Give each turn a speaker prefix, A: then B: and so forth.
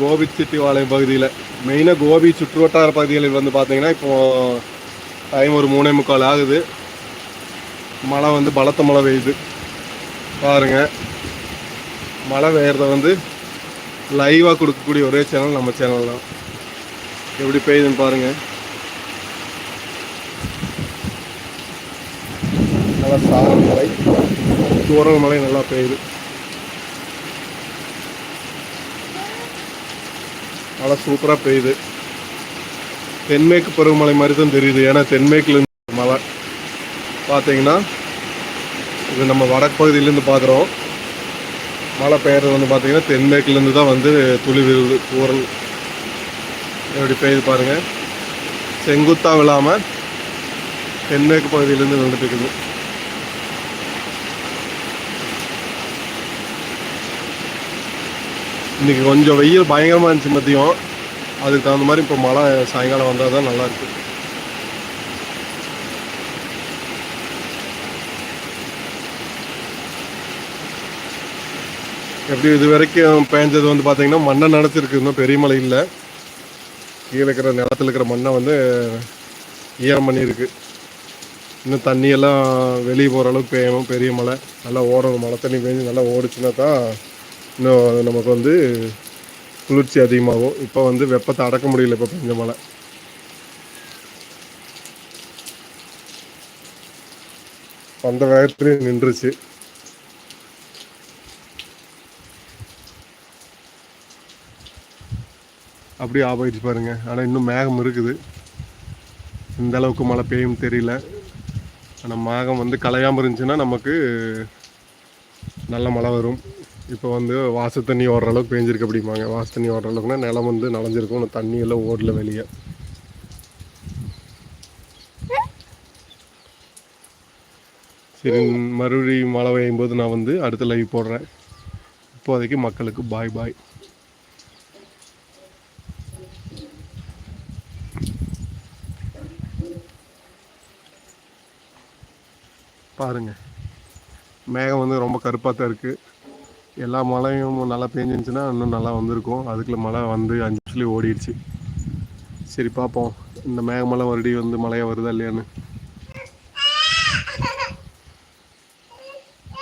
A: கோபி சிட்டிவாளையம் பகுதியில். மெயினாக கோபி சுற்றுவட்டார பகுதிகளில் வந்து பார்த்தீங்கன்னா இப்போது டைம் ஒரு மூணே முக்கால் ஆகுது. மழை வந்து பலத்த மழை பெய்யுது. பாருங்க. மழை பெய்யறத வந்து லைவாக கொடுக்கக்கூடிய ஒரே சேனல் நம்ம சேனல் தான். எப்படி பெய்யுதுன்னு பாருங்கள் நல்லா சாரல் மலை தூரல் மலை நல்லா பெய்யுது. மழை சூப்பராக பெய்யுது. தென்மேற்கு பருவமழை மாதிரி தான் தெரியுது. ஏன்னா தென்மேற்குலேருந்து மழை. பார்த்தீங்கன்னா இது நம்ம வடக்கு பகுதியிலேருந்து பார்க்குறோம் மழை பெய்யறது வந்து பார்த்தீங்கன்னா தென்மேற்குலேருந்து தான் வந்து துளி விழுது தூரல் எப்படி பெய்யுது பாருங்கள் செங்குத்தாக விழாமல் தென்மேற்கு பகுதியிலேருந்து வந்துட்டு இருக்குது. இன்றைக்கி கொஞ்சம் வெயில் பயங்கரமாக இருந்துச்சு மதியம். அதுக்கு தகுந்த மாதிரி இப்போ மழை சாயங்காலம் வந்தால் தான் நல்லாயிருக்கு எப்படி இது வரைக்கும் பேஞ்சது வந்து பார்த்தீங்கன்னா மண்ணை நினச்சிருக்கு. இன்னும் பெரிய மழை இல்லை. கீழே இருக்கிற நிலத்தில் இருக்கிற மண்ணை வந்து ஈரம் பண்ணியிருக்கு. இன்னும் தண்ணியெல்லாம் வெளியே போகிற அளவுக்கு பெய்யணும் பெரிய மழை. நல்லா ஓடணும் மழை. தண்ணி பெஞ்சு நல்லா ஓடிச்சுன்னா தான் இன்னும் நமக்கு வந்து குளிர்ச்சி அதிகமாகும். இப்போ வந்து வெப்பத்தை அடக்க முடியல இப்போ பெஞ்ச மழை. அந்த வேகத்துலேயே நின்றுச்சு. அப்படியே ஆபாயிடுச்சு பாருங்க. ஆனால் இன்னும் மேகம் இருக்குது. இந்த அளவுக்கு மழை பெய்யும் தெரியல. ஆனால் மேகம் வந்து கலையாமல் இருந்துச்சுன்னா நமக்கு நல்ல மழை வரும். இப்போ வந்து வாச தண்ணி ஓடுற அளவுக்கு பேஞ்சிருக்கு அப்படிம்பாங்க. வாச தண்ணி ஓடுற அளவுக்குனா நிலம் வந்து நனைஞ்சிருக்கும். ஆனால் தண்ணி எல்லாம் ஓடல வெளியே. சரி மறுபடியும் மழை பெய்யும் போது நான் வந்து அடுத்த லைவ் போடுறேன். இப்போதைக்கு மக்களுக்கு பாய் பாய் பாருங்க. மேகம் வந்து ரொம்ப கருப்பாக தான் இருக்குது எல்லா மழையும் நல்லா பேஞ்சிருந்துச்சுன்னா இன்னும் நல்லா வந்திருக்கும். அதுக்குள்ளே மழை வந்து அஞ்சு நிமிஷத்துலேயே ஓடிடுச்சு. சரி பார்ப்போம். இந்த மேகமலை மறுபடியும் வந்து மழையாக வருதா இல்லையான்னு.